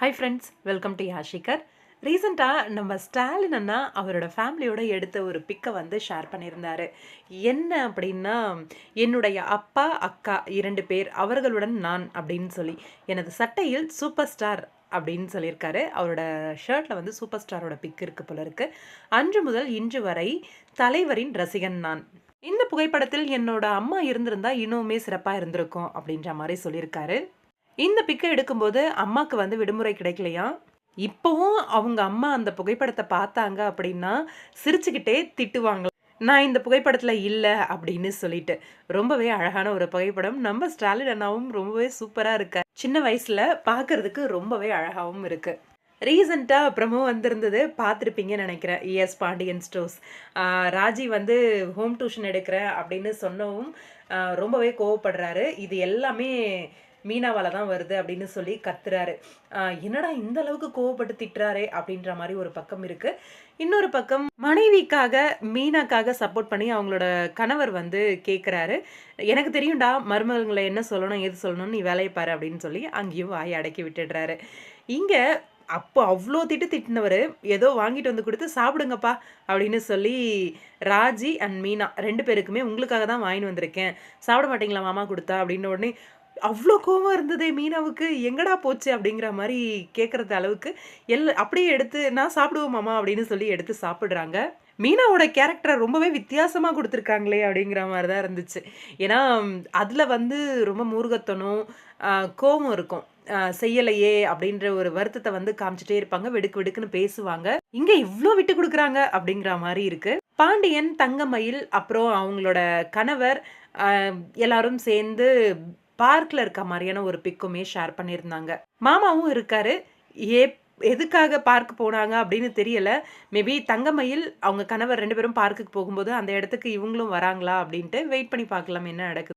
Hi friends welcome to யாஷிகர் ரீசெண்டாக நம்ம ஸ்டாலின் அண்ணா அவரோட ஃபேமிலியோட எடுத்த ஒரு பிக்கை வந்து ஷேர் பண்ணியிருந்தார். என்ன அப்படின்னா என்னுடைய அப்பா அக்கா இரண்டு பேர் அவர்களுடன் நான் அப்படின்னு சொல்லி. எனது சட்டையில் சூப்பர் ஸ்டார் அப்படின்னு சொல்லியிருக்காரு. அவரோட ஷர்ட்டில் வந்து சூப்பர் ஸ்டாரோட பிக் இருக்குது போல இருக்கு. அன்று முதல் இன்று வரை தலைவரின் ரசிகன் நான். இந்த புகைப்படத்தில் என்னோட அம்மா இருந்திருந்தா இன்னுமே சிறப்பாக இருந்திருக்கும் அப்படின்ற மாதிரி சொல்லியிருக்காரு. இந்த பிக்கை எடுக்கும்போது அம்மாவுக்கு வந்து விடுமுறை கிடைக்கலையா? இப்போவும் அவங்க அம்மா அந்த புகைப்படத்தை பார்த்தாங்க அப்படின்னா சிரிச்சுக்கிட்டே திட்டுவாங்க நான் இந்த புகைப்படத்தில் இல்லை அப்படின்னு சொல்லிட்டு. ரொம்பவே அழகான ஒரு புகைப்படம். நம்ம ஸ்டாலின் அண்ணாவும் ரொம்பவே சூப்பராக இருக்க சின்ன வயசில் பார்க்குறதுக்கு ரொம்பவே அழகாகவும் இருக்கு. ரீசண்டாக அப்புறமா வந்திருந்தது பார்த்துருப்பீங்கன்னு நினைக்கிறேன். ES Pandian stores. ராஜி வந்து ஹோம் டியூஷன் எடுக்கிறேன் அப்படின்னு சொன்னவும் ரொம்பவே கோவப்படுறாரு. இது எல்லாமே மீனாவால தான் வருது அப்படின்னு சொல்லி கத்துறாரு. என்னடா இந்த அளவுக்கு கோவப்பட்டு திட்டுறாரே அப்படின்ற மாதிரி ஒரு பக்கம் இருக்கு. இன்னொரு பக்கம் மனைவிக்காக மீனாக்காக சப்போர்ட் பண்ணி அவங்களோட கணவர் வந்து கேட்குறாரு எனக்கு தெரியும்டா மருமகளை என்ன சொல்லணும் எது சொல்லணும்னு நீ வேலையை பாரு அப்படின்னு சொல்லி அங்கேயும் வாயை அடக்கி விட்டுடுறாரு. இங்கே அப்போ அவ்வளோ திட்டு திட்டினவர் ஏதோ வாங்கிட்டு வந்து கொடுத்து சாப்பிடுங்கப்பா அப்படின்னு சொல்லி ராஜி அண்ட் மீனா ரெண்டு பேருக்குமே உங்களுக்காக தான் வாங்கிட்டு வந்திருக்கேன். சாப்பிட மாட்டீங்களா மாமா கொடுத்தா? அப்படின்ன உடனே அவ்வளோ கோவம் இருந்ததே மீனாவுக்கு. எங்கடா போச்சு அப்படிங்கிற மாதிரி கேட்குறது அளவுக்கு எல் அப்படியே எடுத்து நான் சாப்பிடுவோம் மாமா அப்படின்னு சொல்லி எடுத்து சாப்பிட்றாங்க. மீனாவோட கேரக்டரை ரொம்பவே வித்தியாசமாக கொடுத்துருக்காங்களே அப்படிங்கிற மாதிரி தான் இருந்துச்சு. ஏன்னா அதில் வந்து ரொம்ப மூர்கத்தனும் கோபம் கோவம் இருக்கும். செய்யலையே அப்படின்ற ஒரு வருத்தத்தை வந்து காமிச்சிட்டே இருப்பாங்க. வெடுக்கு வெடுக்குன்னு பேசுவாங்க. இங்கே இவ்வளோ விட்டு கொடுக்குறாங்க அப்படிங்கிற மாதிரி இருக்குது பாண்டியன் தங்கமயில் அப்புறம் அவங்களோட கணவர் எல்லாரும் சேர்ந்து பார்க்கில் இருக்க மாதிரியான ஒரு பிக்குமே ஷேர் பண்ணியிருந்தாங்க. மாமாவும் இருக்காரு. ஏ எதுக்காக பார்க் போனாங்க அப்படின்னு தெரியல. மேபி தங்கமயில் அவங்க கணவர் ரெண்டு பேரும் பார்க்குக்கு போகும்போது அந்த இடத்துக்கு இவங்களும் வராங்களா அப்படின்ட்டு வெயிட் பண்ணி பார்க்கலாம் என்ன நடக்குது.